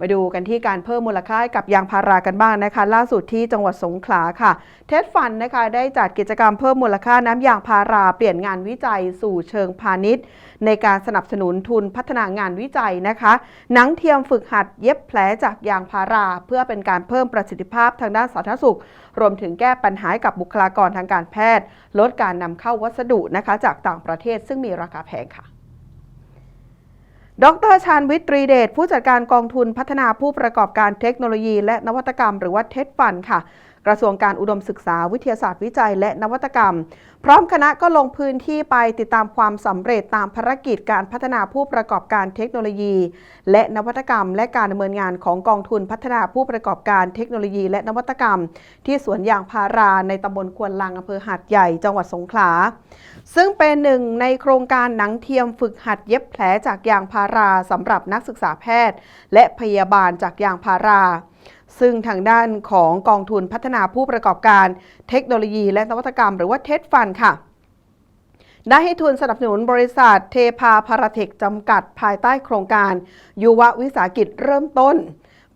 มาดูกันที่การเพิ่มมูลค่ากับยางพารากันบ้างนะคะ ล่าสุดที่จังหวัดสงขลาค่ะ เทสฟันนะคะได้จัดกิจกรรมเพิ่มมูลค่าน้ำยางพาราเปลี่ยนงานวิจัยสู่เชิงพาณิชย์ ในการสนับสนุนทุนพัฒนางานวิจัยนะคะ หนังเทียมฝึกหัดเย็บแผลจากยางพารา เพื่อเป็นการเพิ่มประสิทธิภาพทางด้านสาธารณสุข รวมถึงแก้ปัญหากับบุคลากรทางการแพทย์ ลดการนำเข้าวัสดุนะคะ จากต่างประเทศซึ่งมีราคาแพงค่ะ ดรชานวิทย์ตรีเดชผู้จัดการกองทุนพัฒนาผู้ประกอบการเทคโนโลยี และนวัตกรรม หรือว่าเทสฟันค่ะ กระทรวงการอุดมศึกษาวิทยาศาสตร์วิจัยและนวัตกรรม พร้อมคณะก็ลงพื้นที่ไปติดตามความสำเร็จตามภารกิจการพัฒนาผู้ประกอบการเทคโนโลยี และนวัตกรรม และการดำเนินงานของกองทุนพัฒนาผู้ประกอบการเทคโนโลยี และนวัตกรรม ที่สวนยางพาราในตำบลควนลังอำเภอหาดใหญ่จังหวัดสงขลา ซึ่งเป็นหนึ่งในโครงการหนังเทียมฝึกหัดเย็บแผลจากยางพาราสำหรับนักศึกษาแพทย์ และพยาบาลจากยางพารา ซึ่งทางด้านของกองทุนพัฒนาผู้ประกอบการเทคโนโลยีและนวัตกรรมหรือว่าเทสฟันค่ะ ได้ให้ทุนสนับสนุนบริษัทเทพาพาราเทคจำกัดภายใต้โครงการ ยุววิสาหกิจเริ่มต้น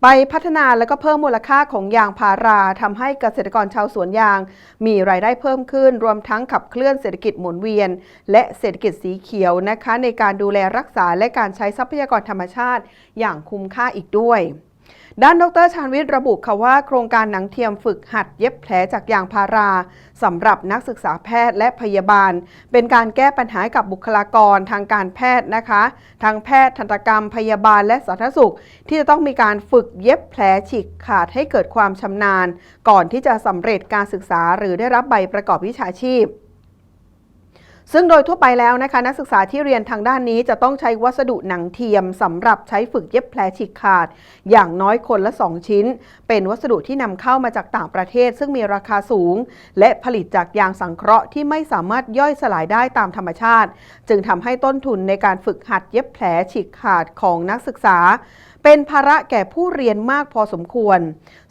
ไปพัฒนาและก็เพิ่มมูลค่าของยางพาราทำให้เกษตรกรชาวสวนยาง มีรายได้เพิ่มขึ้น รวมทั้งขับเคลื่อนเศรษฐกิจหมุนเวียน และเศรษฐกิจสีเขียวนะคะ ในการดูแลรักษาและการใช้ทรัพยากรธรรมชาติ อย่างคุ้มค่าอีกด้วย ด้านดรชาญวิทย์ระบุค่ะว่าโครงการหนังเทียมฝึกหัดเย็บแผลจากยางพาราสำหรับนักศึกษาแพทย์และพยาบาล เป็นการแก้ปัญหากับบุคลากรทางการแพทย์นะคะทางแพทย์ทันตกรรมพยาบาลและสาธารณสุข ที่จะต้องมีการฝึกเย็บแผลฉีกขาดให้เกิดความชำนาญ ก่อนที่จะสำเร็จการศึกษาหรือได้รับใบประกอบวิชาชีพ ซึ่งโดยทั่วไปแล้วนะคะ นักศึกษาที่เรียนทางด้านนี้จะต้องใช้วัสดุหนังเทียมสำหรับใช้ฝึกเย็บแผลฉีกขาด อย่างน้อยคนละ 2 ชิ้น เป็นวัสดุที่นำเข้ามาจากต่างประเทศ ซึ่งมีราคาสูง และผลิตจากยางสังเคราะห์ที่ไม่สามารถย่อยสลายได้ตามธรรมชาติ จึงทำให้ต้นทุนในการฝึกหัดเย็บแผลฉีกขาดของนักศึกษา เป็นภาระแก่ผู้เรียนมากพอสมควร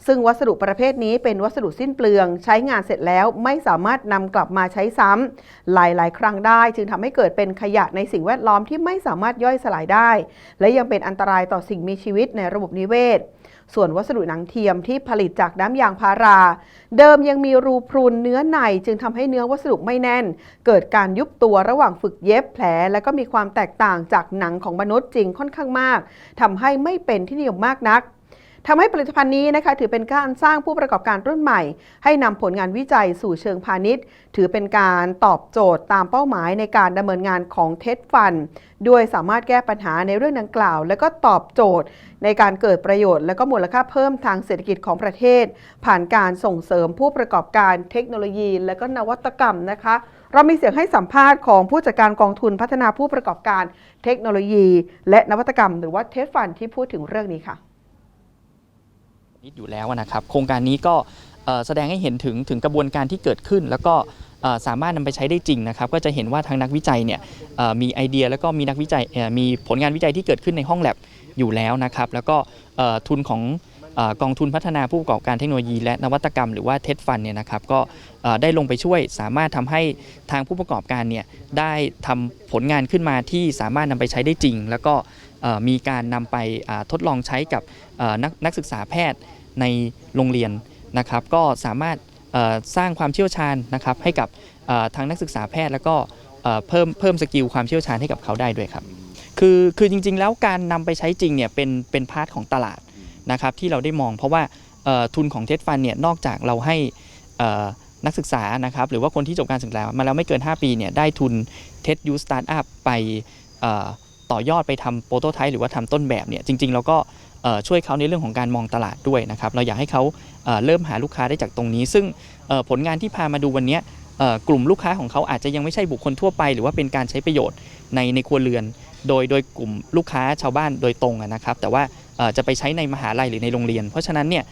ซึ่งวัสดุประเภทนี้เป็นวัสดุสิ้นเปลือง ใช้งานเสร็จแล้วไม่สามารถนำกลับมาใช้ซ้ำหลาย ๆ ครั้งได้ จึงทำให้เกิดเป็นขยะในสิ่งแวดล้อมที่ไม่สามารถย่อยสลายได้ และยังเป็นอันตรายต่อสิ่งมีชีวิตในระบบนิเวศ ส่วนวัสดุหนังเทียมที่ผลิตจากน้ำยางพารา เดิมยังมีรูพรุนเนื้อในจึงทำให้เนื้อวัสดุไม่แน่น เกิดการยุบตัวระหว่างฝึกเย็บแผล และก็มีความแตกต่างจากหนังของมนุษย์จริงค่อนข้างมากทำให้ไม่เป็นที่นิยมมากนัก ทำให้ผลิตภัณฑ์นี้นะคะถือเป็นการสร้างผู้ประกอบการรุ่นใหม่ ให้นำผลงานวิจัยสู่เชิงพาณิชย์ ถือเป็นการตอบโจทย์ตามเป้าหมายในการดำเนินงานของเทสฟัน ด้วยสามารถแก้ปัญหาในเรื่องดังกล่าว และก็ตอบโจทย์ ในการเกิดประโยชน์ และก็มูลค่าเพิ่มทางเศรษฐกิจของประเทศ ผ่านการส่งเสริมผู้ประกอบการเทคโนโลยี และก็นวัตกรรมนะคะเรามีเสียงให้สัมภาษณ์ของผู้จัดการกองทุนพัฒนาผู้ประกอบการเทคโนโลยี และนวัตกรรม หรือว่าเทสฟันที่พูดถึงเรื่องนี้ค่ะ นิดอยู่แล้วนะครับ โครงการนี้ก็แสดงให้เห็นถึงถึงกระบวนการที่เกิดขึ้น แล้วก็สามารถนำไปใช้ได้จริงนะครับ ก็จะเห็นว่าทางนักวิจัยเนี่ยมีไอเดียแล้วก็มีนักวิจัยมีผลงานวิจัยที่เกิดขึ้นในห้องแลบอยู่แล้วนะครับ แล้วก็ทุนของกองทุนพัฒนาผู้ประกอบการเทคโนโลยี และนวัตกรรมหรือว่าเท d ฟันเนี่ยนะครับก็ได้ลงไปช่วยสามารถทำให้ทางผู้ประกอบการเนี่ยได้ทำผลงานขึ้นมาที่สามารถนำไปใช้ได้จริง แล้วก็มีการนำไปทดลองใช้กับนักนักศึกษาแพทย์ในโรงเรียนนะครับ ก็สามารถสร้างความเชี่ยวชาญนะครับให้กับทางนักศึกษาแพทย์ แล้วก็เพิ่มเพิ่มสกิลความเชี่ยวชาญให้กับเขาได้ด้วยครับคือคือจริงๆ แล้วการนำไปใช้จริงเนี่ยเป็นเป็นพาร์ทของตลาดนะครับที่เราได้มอง เพราะว่าทุนของเทสฟันเนี่ยนอกจากเราให้นักศึกษานะครับหรือว่าคนที่จบการศึกษามาแล้วไม่เกิน 5 ปีเนี่ยได้ทุนเทสยูสตาร์ทอัพไปต่อยอดไปทำโปรโตไทป์หรือว่าทำต้นแบบเนี่ยจริงๆ เราก็ ช่วยเขาในเรื่องของการมองตลาดด้วยนะครับเราอยากให้เขาเริ่มหาลูกค้าได้จากตรงนี้ ซึ่งผลงานที่พามาดูวันนี้กลุ่มลูกค้าของเขาอาจจะยังไม่ใช่บุคคลทั่วไป หรือว่าเป็นการใช้ประโยชน์ในในครัวเรือน โดยโดยกลุ่มลูกค้าชาวบ้านโดยตรงนะครับ แต่ว่าจะไปใช้ในมหาลัยหรือในโรงเรียน เพราะฉะนั้นเนี่ย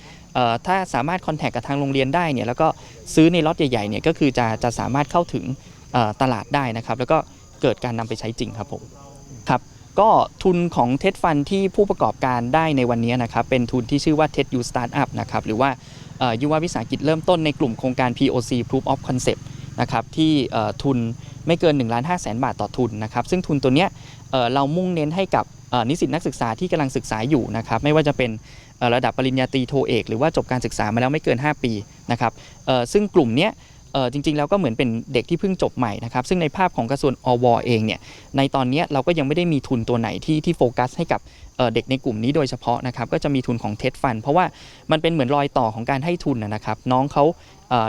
ถ้าสามารถคอนแทคกับทางโรงเรียนได้เนี่ยแล้วก็ซื้อในล็อตใหญ่ๆเนี่ยก็คือจะจะสามารถเข้าถึงตลาดได้นะครับ แล้วก็เกิดการนำไปใช้จริงครับผม ก็ทุนของเท d ฟันที่ผู้ประกอบการได้ในวันนี้นะครับเป็นทุนที่ชื่อว่า TED U Startup นะครับหรือว่ายุววิสาหกิจเริ่มต้นในกลุ่มโครงการ POC Proof of Concept นะครับที่ทุนไม่เกิน1ล้าน5แสนบาทต่อทุนนะครับซึ่งทุนตัวเนี้ยเรามุ่งเน้นให้กับนิสิตนักศึกษาที่กำลังศึกษาอยู่นะครับไม่ว่าจะเป็นระดับปริญญาตรีโทเอก หรือว่าจบการศึกษามาแล้วไม่เกิน 5 ปีนะครับซึ่งกลุ่มเนี้ย จริงๆแล้วก็เหมือนเป็นเด็กที่เพิ่งจบใหม่นะครับซึ่งในภาพของกระทรวงอวเองเนี่ยในตอนนี้เราก็ยังไม่ได้มีทุนตัวไหนที่ที่โฟกัสให้กับเด็กในกลุ่มนี้โดยเฉพาะนะครับก็จะมีทุนของเท d ฟัน เพราะว่ามันเป็นเหมือนรอยต่อของการให้ทุนนะครับน้องเขา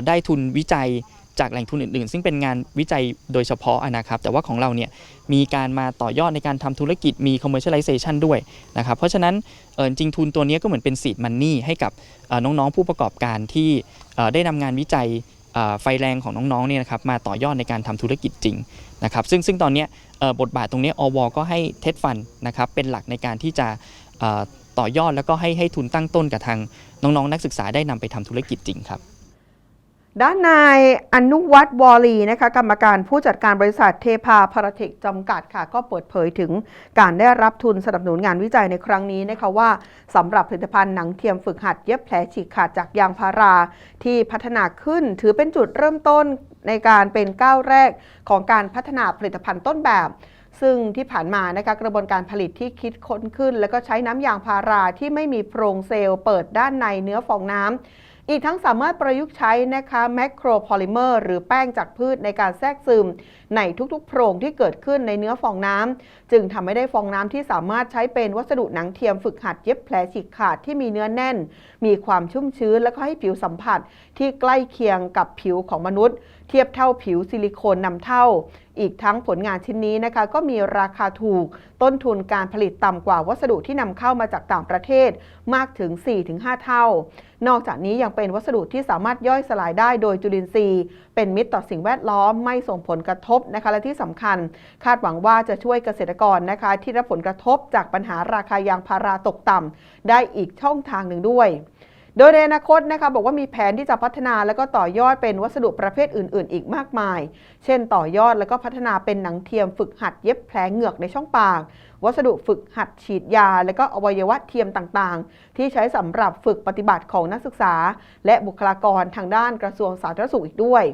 ได้ทุนวิจัยจากแหล่งทุนอื่นๆ ซึ่งเป็นงานวิจัยโดยเฉพาะนะครับ แต่ว่าของเราเนี่ยมีการมาต่อยอดในการทำธุรกิจมี commercialization ด้วยนะครับ เพราะฉะนั้นเอ่อจริงทุนตัวนี้ก็เหมือนเป็น seed money ให้กับน้องๆผู้ประกอบการที่ได้นำงานวิจัย ไฟแรงของน้องๆเนี่ยนะครับมาต่อยอดในการทำธุรกิจจริงนะครับซึ่งซึ่งตอนนี้บทบาทตรงนี้อวก็ให้เท d ฟันนะครับเป็นหลักในการที่จะต่อยอดแล้วก็ให้ให้ทุนตั้งต้นกับทางน้องๆ นักศึกษาได้นำไปทำธุรกิจจริงครับ ด้านนายอนุวัฒน์วอลีนะคะกรรมการผู้จัดการบริษัทเทพาพาราเทคจำกัดค่ะ ก็เปิดเผยถึงการได้รับทุนสนับสนุนงานวิจัยในครั้งนี้นะคะว่าสำหรับผลิตภัณฑ์หนังเทียมฝึกหัดเย็บแผลฉีกขาดจากยางพาราที่พัฒนาขึ้นถือเป็นจุดเริ่มต้นในการเป็นก้าวแรกของการพัฒนาผลิตภัณฑ์ต้นแบบซึ่งที่ผ่านมานะคะกระบวนการผลิตที่คิดค้นขึ้น แล้วก็ใช้น้ำยางพาราที่ไม่มีโพรงเซลล์เปิดด้านในเนื้อฟองน้ำ อีกทั้งสามารถประยุกต์ใช้นะคะแมคโครพอลิเมอร์หรือแป้งจากพืชในการแทรกซึม ในทุกๆ โพรงที่เกิดขึ้นในเนื้อฟองน้ำจึงทำให้ได้ฟองน้ำที่สามารถใช้เป็นวัสดุหนังเทียมฝึกหัดเย็บแผลฉีกขาดที่มีเนื้อแน่น มีความชุ่มชื้นและก็ให้ผิวสัมผัสที่ใกล้เคียงกับผิวของมนุษย์ เทียบเท่าผิวซิลิโคนนำเท่า อีกทั้งผลงานชิ้นนี้นะคะก็มีราคาถูก ต้นทุนการผลิตต่ำกว่าวัสดุที่นำเข้ามาจากต่างประเทศมากถึง 4-5 เท่า นอกจากนี้ยังเป็นวัสดุที่สามารถย่อยสลายได้โดยจุลินทรีย์ เป็นมิตรต่อสิ่งแวดล้อมไม่ส่งผลกระทบนะคะและที่สำคัญ คาดหวังว่าจะช่วยเกษตรกรนะคะที่รับผลกระทบจากปัญหาราคายางพาราตกต่ำได้อีกช่องทางหนึ่งด้วย โดยในอนาคตนะคะบอกว่ามีแผนที่จะพัฒนาแล้วก็ต่อยอดเป็นวัสดุประเภทอื่น ๆ อีกมากมาย เช่น ต่อยอดแล้วก็พัฒนาเป็นหนังเทียมฝึกหัดเย็บแผลเหงือกในช่องปาก วัสดุฝึกหัดฉีดยา และก็อวัยวะเทียมต่างๆ ที่ใช้สำหรับฝึกปฏิบัติของนักศึกษา และบุคลากรทางด้านกระทรวงสาธารณสุขอีกด้วย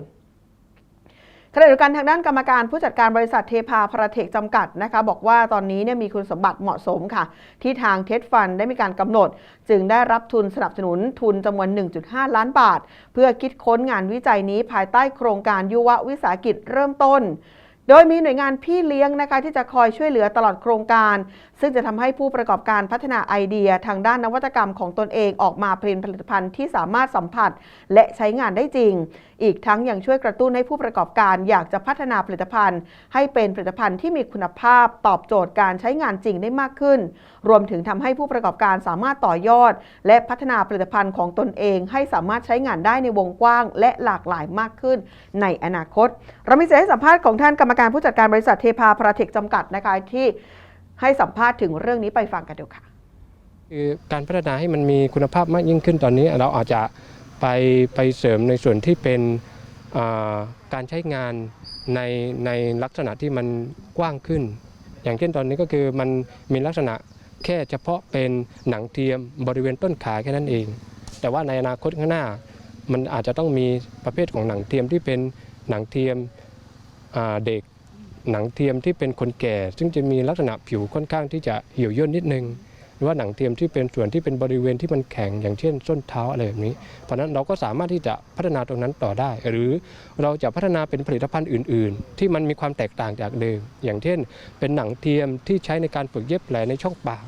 ขณะเดียวกันทางด้านกรรมการผู้จัดการบริษัทเทพาพราเทคจำกัดนะคะบอกว่าตอนนี้เนี่ยมีคุณสมบัติเหมาะสมค่ะ ที่ทางเทสฟันได้มีการกำหนด จึงได้รับทุนสนับสนุนทุนจำนวน 1.5 ล้านบาท เพื่อคิดค้นงานวิจัยนี้ภายใต้โครงการยุววิสาหกิจเริ่มต้น โดยมีหน่วยงานพี่เลี้ยงนะคะที่จะคอยช่วยเหลือตลอดโครงการ ซึ่งจะทำให้ผู้ประกอบการพัฒนาไอเดียทางด้านนวัตกรรมของตนเองออกมาผลิตผลิตภัณฑ์ที่สามารถสัมผัส และใช้งานได้จริง อีกทั้งยังช่วยกระตุ้นให้ผู้ประกอบการอยากจะพัฒนาผลิตภัณฑ์ ให้เป็นผลิตภัณฑ์ที่มีคุณภาพตอบโจทย์การใช้งานจริงได้มากขึ้น รวมถึงทำให้ผู้ประกอบการสามารถต่อยอด และพัฒนาผลิตภัณฑ์ของตนเอง ให้สามารถใช้งานได้ในวงกว้าง และหลากหลายมากขึ้น ในอนาคต เรามีเสียงสัมภาษณ์ของท่านกรรมการผู้จัดการบริษัทเทพาพาราเทคจำกัดนะคะที่ให้สัมภาษณ์ถึงเรื่องนี้ไปฟังกันดูค่ะคือการพัฒนาให้มันมีคุณภาพมากยิ่งขึ้นตอนนี้ เราอาจจะไปไปเสริมในส่วนที่เป็นการใช้งานในในลักษณะที่มันกว้างขึ้น อย่างเช่นตอนนี้ก็คือมันมีลักษณะแค่เฉพาะเป็นหนังเทียมบริเวณต้นขาแค่นั้นเอง แต่ว่าในอนาคตข้างหน้า มันอาจจะต้องมีประเภทของหนังเทียมที่เป็นหนังเทียม เด็กหนังเทียมที่เป็นคนแก่ ซึ่งจะมีลักษณะผิวค่อนข้างที่จะเหี่ยวย่นนิดนึงหรือว่าหนังเทียมที่เป็นส่วนที่เป็นบริเวณที่มันแข็งอย่างเช่นส้นเท้าอะไรแบบนี้ เพราะนั้นเราก็สามารถที่จะพัฒนาตรงนั้นต่อได้ หรือเราจะพัฒนาเป็นผลิตภัณฑ์อื่น ๆ ที่มันมีความแตกต่างจากเดิม อย่างเช่น เป็นหนังเทียมที่ใช้ในการฝึกเย็บแผลในช่องปาก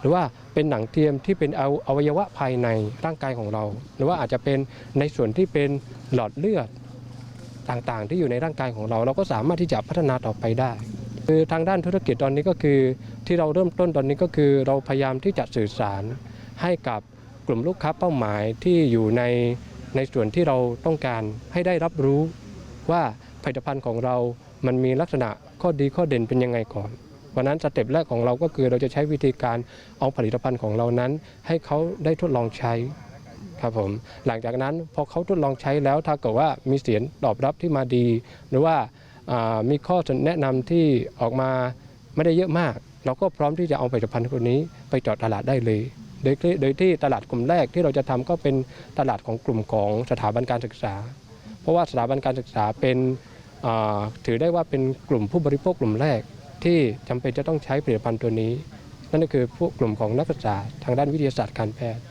หรือว่าเป็นหนังเทียมที่เป็นเอาอวัยวะภายในร่างกายของเรา หรือว่าอาจจะเป็นในส่วนที่เป็นหลอดเลือด ต่างๆ ที่อยู่ในร่างกายของเรา เราก็สามารถที่จะพัฒนาต่อไปได้ คือทางด้านธุรกิจตอนนี้ก็คือ ที่เราเริ่มต้นตอนนี้ก็คือ เราพยายามที่จะสื่อสารให้กับกลุ่มลูกค้าเป้าหมายที่อยู่ในในส่วนที่เราต้องการให้ได้รับรู้ว่าผลิตภัณฑ์ของเรา มันมีลักษณะข้อดีข้อเด่นเป็นยังไงก่อนวันนั้นสเต็ปแรกของเราก็คือเราจะใช้วิธีการเอาผลิตภัณฑ์ของเรานั้น ให้เขาได้ทดลองใช้ ครับผมหลังจากนั้นพอเขาทดลองใช้แล้วถ้าเกิดว่ามีเสียงตอบรับที่มาดี หรือว่ามีข้อแนะนำที่ออกมาไม่ได้เยอะมาก เราก็พร้อมที่จะเอาผลิตภัณฑ์ตัวนี้ไปจาะตลาดได้เลย โดยที่โดยที่ตลาดกลุ่มแรกที่เราจะทำก็เป็นตลาดของกลุ่มของสถาบันการศึกษา เพราะว่าสถาบันการศึกษาเป็นถือได้ว่าเป็นกลุ่มผู้บริโภคกลุ่มแรกที่จำเป็นจะต้องใช้ผลิตภัณฑ์ตัวนี้ นั่นก็คือพวกกลุ่มของนักศึกษาทางด้านวิทยาศาสตร์การแพทย์